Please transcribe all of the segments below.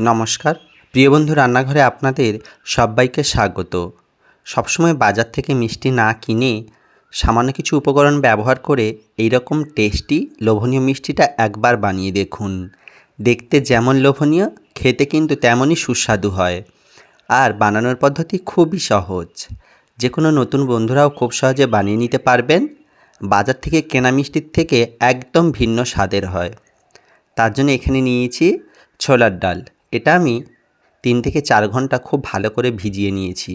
নমস্কার। প্রিয় বন্ধু, রান্নাঘরে আপনাদের সবাইকে স্বাগত। সবসময় বাজার থেকে মিষ্টি না কিনে সামান্য কিছু উপকরণ ব্যবহার করে এই রকম টেস্টি, লোভনীয় মিষ্টিটা একবার বানিয়ে দেখুন। দেখতে যেমন লোভনীয়, খেতে কিন্তু তেমনই সুস্বাদু হয়। আর বানানোর পদ্ধতি খুবই সহজ। যে কোনো নতুন বন্ধুরাও খুব সহজে বানিয়ে নিতে পারবেন। বাজার থেকে কেনা মিষ্টির থেকে একদম ভিন্ন স্বাদের হয়। তার জন্য এখানে নিয়েছি ছোলার ডাল। এটা আমি তিন থেকে চার ঘণ্টা খুব ভালো করে ভিজিয়ে নিয়েছি।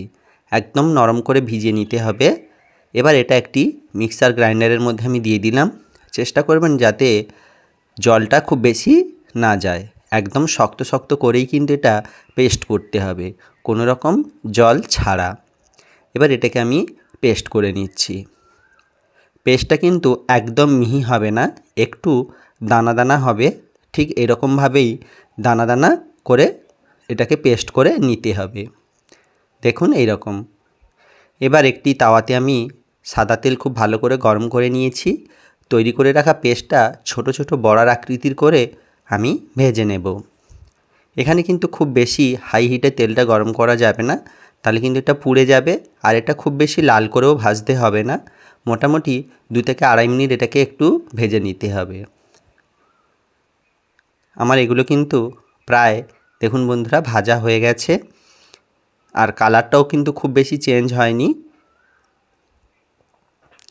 একদম নরম করে ভিজিয়ে নিতে হবে। এবার এটা একটি মিক্সার গ্রাইন্ডারের মধ্যে আমি দিয়ে দিলাম। চেষ্টা করবেন যাতে জলটা খুব বেশি না যায়। একদম শক্ত শক্ত করেই কিন্তু এটা পেস্ট করতে হবে। কোনো রকম জল ছাড়া। এবার এটাকে আমি পেস্ট করে নিচ্ছি। পেস্টটা কিন্তু একদম মিহি হবে না, একটু দানা দানা হবে। ঠিক এরকমভাবেই দানা দানা করে এটাকে পেস্ট করে নিতে হবে। দেখুন এই রকম এবার একটি তাওয়াতে আমি সাদা তেল খুব ভালো করে গরম করে নিয়েছি। তৈরি করে রাখা পেস্টটা ছোট ছোট বড়ার আকৃতির করে আমি ভেজে নেব। এখানে কিন্তু খুব বেশি হাই হিটে তেলটা গরম করা যাবে না। তাহলে কিন্তু এটা পুড়ে যাবে আর এটা খুব বেশি লাল করেও ভাজতে হবে না। মোটামুটি দু থেকে আড়াই মিনিট এটাকে একটু ভেজে নিতে হবে। আমার এগুলো কিন্তু প্রায় দেখুন বন্ধুরা, ভাজা হয়ে গেছে। আর কালারটাও কিন্তু খুব বেশি চেঞ্জ হয়নি।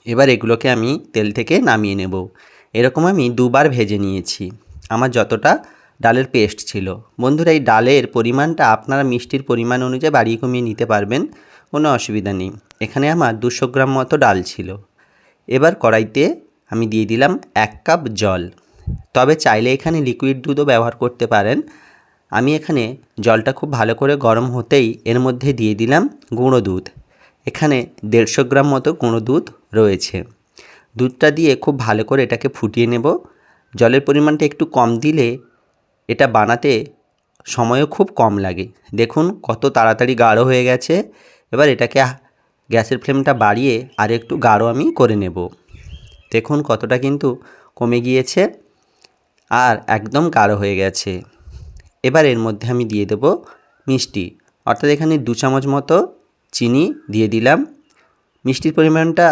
এবার এগুলোকে আমি তেল থেকে নামিয়ে নেব। এরকম আমি দুবার ভেজে নিয়েছি। আমার যতটা ডালের পেস্ট ছিল। বন্ধুরা, এই ডালের পরিমাণটা আপনারা মিষ্টির পরিমাণ অনুযায়ী বাড়িয়ে কমিয়ে নিতে পারবেন, কোনো অসুবিধা নেই। এখানে আমার দুশো গ্রাম মতো ডাল ছিল। এবার কড়াইতে আমি দিয়ে দিলাম এক কাপ জল। তবে চাইলে এখানে লিকুইড দুধও ব্যবহার করতে পারেন। আমি এখানে জলটা খুব ভালো করে গরম হতেই এর মধ্যে দিয়ে দিলাম গুঁড়ো দুধ। এখানে দেড়শো গ্রাম মতো গুঁড়ো দুধ রয়েছে। দুধটা দিয়ে খুব ভালো করে এটাকে ফুটিয়ে নেব। জলের পরিমাণটা একটু কম দিলে এটা বানাতে সময়ও খুব কম লাগে। দেখুন কত তাড়াতাড়ি গাঢ় হয়ে গেছে। এবার এটাকে গ্যাসের ফ্লেমটা বাড়িয়ে আর একটু গাঢ় আমি করে নেব। দেখুন কতটা কিন্তু কমে গিয়েছে আর একদম গাঢ় হয়ে গেছে। এবার এর মধ্যে আমি দিয়ে দেব মিষ্টি। অর্থাৎ এখানে দু চামচ মতো চিনি দিয়ে দিলাম। মিষ্টির পরিমাণটা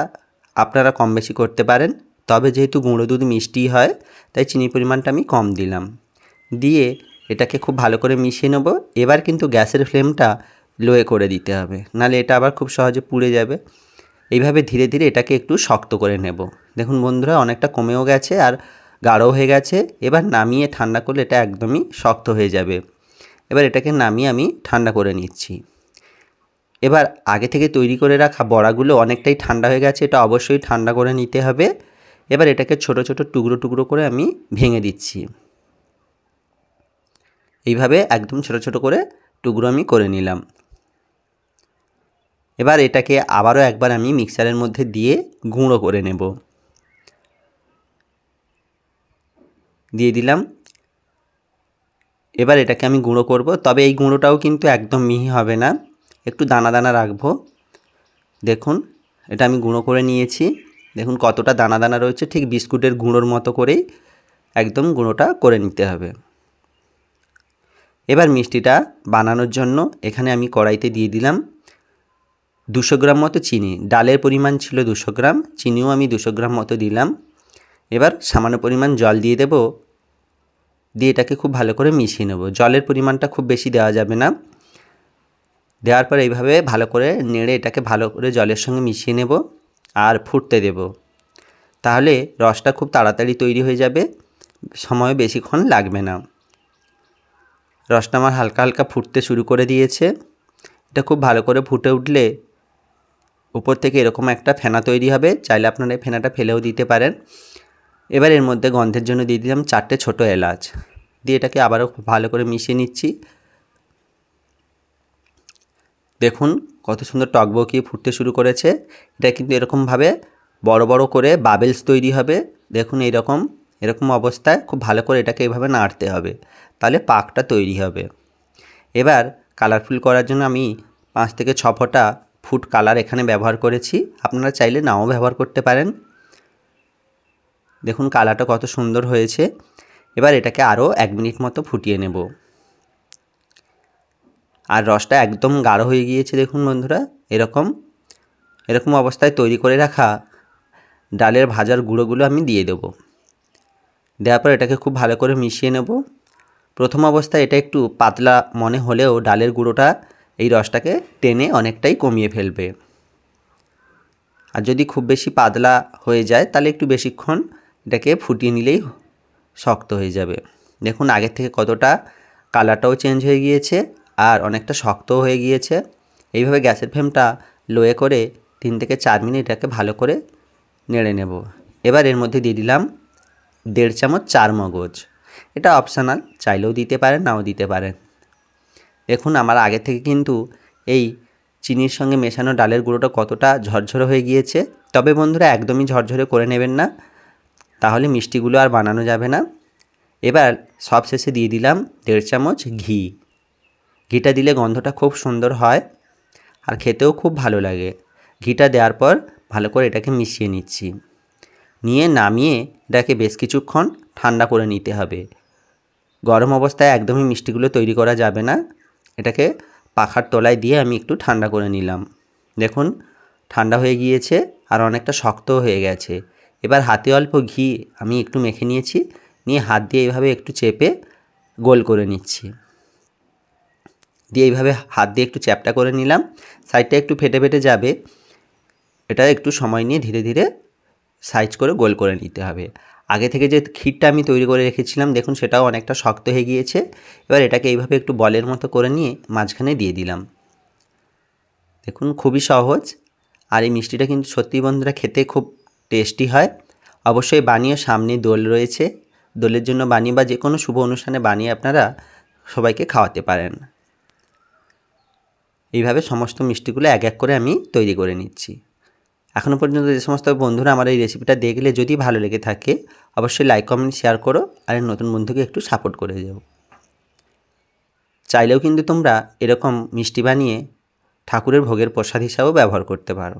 আপনারা কম বেশি করতে পারেন, তবে যেহেতু গুঁড়ো দুধ মিষ্টি হয়, তাই চিনির পরিমাণটা আমি কম দিলাম। দিয়ে এটাকে খুব ভালো করে মিশিয়ে নেব। এবার কিন্তু গ্যাসের ফ্লেমটা লোয়ে করে দিতে হবে নাহলে এটা আবার খুব সহজে পুড়ে যাবে। এইভাবে ধীরে ধীরে এটাকে একটু শক্ত করে নেব। দেখুন বন্ধুরা, অনেকটা কমেও গেছে আর গাঢ় হয়ে গেছে, এবার নামিয়ে ঠান্ডা করলে এটা একদমই শক্ত হয়ে যাবে। এবার এটাকে নামিয়ে আমি ঠান্ডা করে নিচ্ছি। এবার আগে থেকে তৈরি করে রাখা বড়াগুলো অনেকটাই ঠান্ডা হয়ে গেছে, এটা অবশ্যই ঠান্ডা করে নিতে হবে। এবার এটাকে ছোট ছোট টুকরো টুকরো করে আমি ভেঙে দিচ্ছি। এইভাবে একদম ছোট ছোট করে টুকরো আমি করে নিলাম। এবার এটাকে আবারও একবার আমি মিক্সারের মধ্যে দিয়ে গুঁড়ো করে নেব। দিয়ে দিলাম। এবার এটাকে আমি গুঁড়ো করব। তবে এই গুঁড়োটাও কিন্তু একদম মিহি হবে না। একটু দানা দানা রাখব। দেখুন, এটা আমি গুঁড়ো করে নিয়েছি। দেখুন কতটা দানা দানা রয়েছে। ঠিক বিস্কুটের গুঁড়োর মতো করেই একদম গুঁড়োটা করে নিতে হবে। এবার মিষ্টিটা বানানোর জন্য এখানে আমি কড়াইতে দিয়ে দিলাম দুশো গ্রাম মতো চিনি। ডালের পরিমাণ ছিল দুশো গ্রাম, চিনিও আমি দুশো গ্রাম মতো দিলাম। এবার সামান্য পরিমাণ জল দিয়ে দেব। দিয়ে এটাকে খুব ভালো করে মিশিয়ে নেব। জলের পরিমাণটা খুব বেশি দেওয়া যাবে না। দেওয়ার পর এইভাবে ভালো করে নেড়ে এটাকে ভালো করে জলের সঙ্গে মিশিয়ে নেব আর ফুটতে দেব। তাহলে রসটা খুব তাড়াতাড়ি তৈরি হয়ে যাবে। সময় বেশিক্ষণ লাগবে না। রসটা আমার হালকা হালকা ফুটতে শুরু করে দিয়েছে। এটা খুব ভালো করে ফুটে উঠলে উপর থেকে এরকম একটা ফেনা তৈরি হবে। চাইলে আপনারা এই ফেনাটা ফেলেও দিতে পারেন। এবার এর মধ্যে গন্ধের জন্য দিয়ে দিলাম চারটে ছোটো এলাচ। দিয়ে এটাকে আবারও ভালো করে মিশিয়ে নিচ্ছি। দেখুন কত সুন্দর টকবকিয়ে ফুটতে শুরু করেছে। এটা কিন্তু এরকমভাবে বড় বড় করে বাবেলস তৈরি হবে। দেখুন এইরকম, এরকম অবস্থায় খুব ভালো করে এটাকে এইভাবে নাড়তে হবে। তাহলে পাকটা তৈরি হবে। এবার কালারফুল করার জন্য আমি পাঁচ থেকে ছ ফোঁটা ফুড কালার এখানে ব্যবহার করেছি। আপনারা চাইলে নাও ব্যবহার করতে পারেন। দেখুন কালারটা কত সুন্দর হয়েছে। এবার এটাকে আরও এক মিনিট মতো ফুটিয়ে নেব। আর রসটা একদম গাঢ় হয়ে গিয়েছে দেখুন বন্ধুরা, এরকম। এরকম অবস্থায় তৈরি করে রাখা ডালের ভাজার গুঁড়োগুলো আমি দিয়ে দেবো। দেওয়ার পর এটাকে খুব ভালো করে মিশিয়ে নেব। প্রথম অবস্থায় এটা একটু পাতলা মনে হলেও ডালের গুঁড়োটা এই রসটাকে টেনে অনেকটাই কমিয়ে ফেলবে। আর যদি খুব বেশি পাতলা হয়ে যায় তাহলে একটু বেশিক্ষণ এটাকে ফুটিয়ে নিলেই শক্ত হয়ে যাবে। দেখুন, আগের থেকে কতটা কালারটাও চেঞ্জ হয়ে গিয়েছে আর অনেকটা শক্তও হয়ে গিয়েছে। এইভাবে গ্যাসের ফ্লেমটা লোয়ে করে তিন থেকে চার মিনিট এটাকে ভালো করে নেড়ে নেব। এবার এর মধ্যে দিয়ে দিলাম দেড় চামচ চার মগজ। এটা অপশানাল চাইলেও দিতে পারেন, নাও দিতে পারেন। দেখুন, আমার আগে থেকে কিন্তু এই চিনির সঙ্গে মেশানো ডালের গুঁড়োটা কতটা ঝরঝরে হয়ে গিয়েছে। তবে বন্ধুরা, একদমই ঝরঝরে করে নেবেন না। তাহলে মিষ্টিগুলো আর বানানো যাবে না। এবার সব শেষে দিয়ে দিলাম দেড় চামচ ঘি। ঘিটা দিলে গন্ধটা খুব সুন্দর হয় আর খেতেও খুব ভালো লাগে। ঘিটা দেওয়ার পর ভালো করে এটাকে মিশিয়ে নিচ্ছি। নিয়ে নামিয়ে এটাকে বেশ কিছুক্ষণ ঠান্ডা করে নিতে হবে। গরম অবস্থায় একদমই মিষ্টিগুলো তৈরি করা যাবে না। এটাকে পাখার তলায় দিয়ে আমি একটু ঠান্ডা করে নিলাম। দেখুন, ঠান্ডা হয়ে গিয়েছে আর অনেকটা শক্তও হয়ে গেছে। এবার হাতে অল্প ঘি আমি একটু মেখে নিয়েছি, নিয়ে হাত দিয়ে এইভাবে একটু চেপে গোল করে নিচ্ছি। দিয়ে এইভাবে হাত দিয়ে একটু চ্যাপটা করে নিলাম, সাইডটা একটু ফেটে ফেটে যাবে, এটা একটু সময় নিয়ে ধীরে ধীরে সাইজ করে গোল করে নিতে হবে। আগে থেকে যে ক্ষীরটা আমি তৈরি করে রেখেছিলাম, দেখুন সেটাও অনেকটা শক্ত হয়ে গিয়েছে, এবার এটাকে এইভাবে একটু বলের মতো করে নিয়ে মাঝখানে দিয়ে দিলাম। দেখুন খুবই সহজ, আর এই মিষ্টিটা কিন্তু সত্যি বন্ধুরা খেতে খুব টেস্টি হয়। অবশ্যই বানিয়ে সামনে দোল রয়েছে। দোলের জন্য বানিয়ে বা যে কোনো শুভ অনুষ্ঠানে বানিয়ে আপনারা সবাইকে খাওয়াতে পারেন। এইভাবে সমস্ত মিষ্টিগুলো এক এক করে আমি তৈরি করে নিচ্ছি। এখনও পর্যন্ত যে সমস্ত বন্ধুরা আমার এই রেসিপিটা দেখলে যদি ভালো লেগে থাকে, অবশ্যই লাইক, কমেন্ট, শেয়ার করো আর নতুন বন্ধুকে একটু সাপোর্ট করে যাও। চাইলেও কিন্তু তোমরা এরকম মিষ্টি বানিয়ে ঠাকুরের ভোগের প্রসাদ হিসাবেও ব্যবহার করতে পারো।